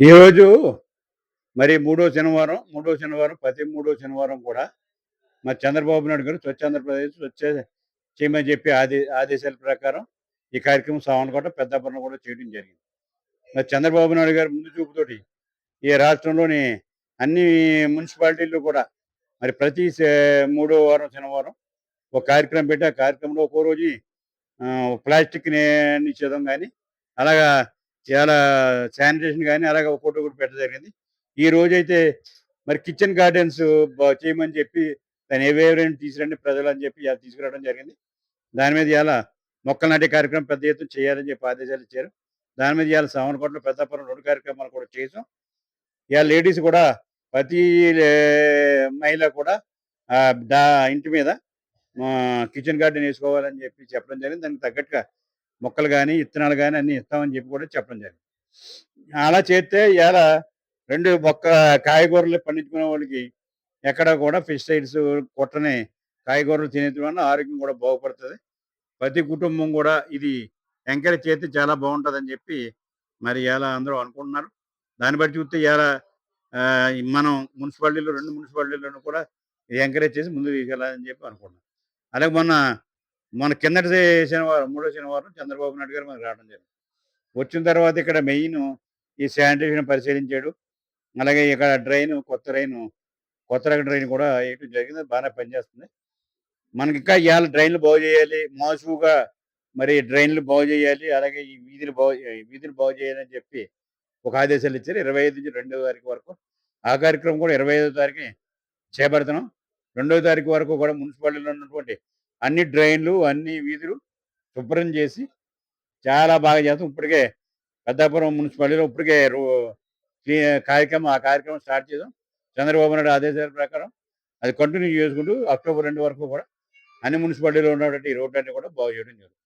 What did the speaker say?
ఈరోజు మరి మూడో శనివారం మూడో శనివారం ప్రతి మూడో శనివారం కూడా మరి చంద్రబాబు నాయుడు గారు స్వచ్ఛ ఆంధ్రప్రదేశ్ వచ్చే చేయమని చెప్పి ఆదే ఆదేశాల ప్రకారం ఈ కార్యక్రమం సావనకోట పెద్దాపురం కూడా చేయడం జరిగింది. మరి చంద్రబాబు నాయుడు గారు ముందు చూపుతోటి ఈ రాష్ట్రంలోని అన్ని మున్సిపాలిటీల్లో కూడా మరి ప్రతి మూడో వారం శనివారం ఒక కార్యక్రమం పెట్టి ఆ కార్యక్రమంలో ఒక్కో రోజు ప్లాస్టిక్ నిషేధం కానీ అలాగా చాలా శానిటేషన్ కానీ అలాగే ఫోటో కూడా పెట్టడం జరిగింది. ఈ రోజు అయితే మరి కిచెన్ గార్డెన్స్ చేయమని చెప్పి దాన్ని ఏవేవరైనా తీసుకురండి ప్రజలు అని చెప్పి తీసుకురావడం జరిగింది. దాని మీద ఇలా మొక్కలు నాటే కార్యక్రమం పెద్ద ఎత్తున చేయాలని చెప్పి ఆదేశాలు ఇచ్చారు. దాని మీద ఇవాళ సావనకోటలో పెద్దాపురం రెండు కార్యక్రమాలు కూడా చేసాం. ఇవాళ లేడీస్ కూడా ప్రతి మహిళ కూడా దా ఇంటి మీద కిచెన్ గార్డెన్ వేసుకోవాలని చెప్పి చెప్పడం జరిగింది. దానికి తగ్గట్టుగా మొక్కలు కానీ ఇత్తనాలు కానీ అన్ని ఇస్తామని చెప్పి కూడా చెప్పడం జరిగింది. అలా చేస్తే ఇలా రెండు మొక్క కాయగూరలు పండించుకునే వాళ్ళకి ఎక్కడ కూడా పెస్టిసైడ్స్ కొట్టని కాయగూరలు తినేది వల్ల ఆరోగ్యం కూడా బాగుపడుతుంది. ప్రతి కుటుంబం కూడా ఇది ఎంకరేజ్ చేస్తే చాలా బాగుంటుందని చెప్పి మరి ఇలా అందరూ అనుకుంటున్నారు. దాన్ని బట్టి చూస్తే ఇలా మనం మున్సిపాలిటీలో రెండు మున్సిపాలిటీలను కూడా ఇది ఎంకరేజ్ చేసి ముందుకు తీసుకెళ్ళాలని చెప్పి అనుకుంటున్నాం. అలాగే మొన్న మన కిందటి శనివారం మూడో శనివారం చంద్రబాబు నాయుడు గారు మనకు రావడం జరిగింది. వచ్చిన తర్వాత ఇక్కడ మెయిన్ ఈ శానిటేషన్ పరిశీలించాడు. అలాగే ఇక్కడ డ్రైన్ కొత్త డ్రైన్ కొత్త రకం డ్రైన్ కూడా వేయడం జరిగింది. బాగానే పనిచేస్తుంది. మనకి ఇంకా ఇవాళ డ్రైన్లు బాగు చేయాలి మోసుగా మరి డ్రైన్లు బాగు చేయాలి అలాగే ఈ వీధులు బాగు ఈ వీధులు బాగు చేయాలని చెప్పి ఒక ఆదేశాలు ఇచ్చారు. ఇరవై ఐదు నుంచి రెండో తారీఖు వరకు. ఆ కార్యక్రమం కూడా ఇరవై ఐదో తారీఖు చేపడుతున్నాం. రెండో తారీఖు వరకు కూడా మున్సిపాలిటీలో ఉన్నటువంటి అన్ని డ్రైన్లు అన్ని వీధులు శుభ్రం చేసి చాలా బాగా చేస్తాం. ఇప్పటికే పెద్దాపురం మున్సిపాలిటీలో ఇప్పటికే రో- కార్యక్రమం ఆ కార్యక్రమం స్టార్ట్ చేద్దాం చంద్రబాబు నాయుడు ఆదేశాల ప్రకారం అది కంటిన్యూ చేసుకుంటూ అక్టోబర్ రెండు వరకు కూడా అన్ని మున్సిపాలిటీలో ఉన్నటువంటి రోడ్లన్నీ కూడా బాగు చేయడం జరుగుతుంది.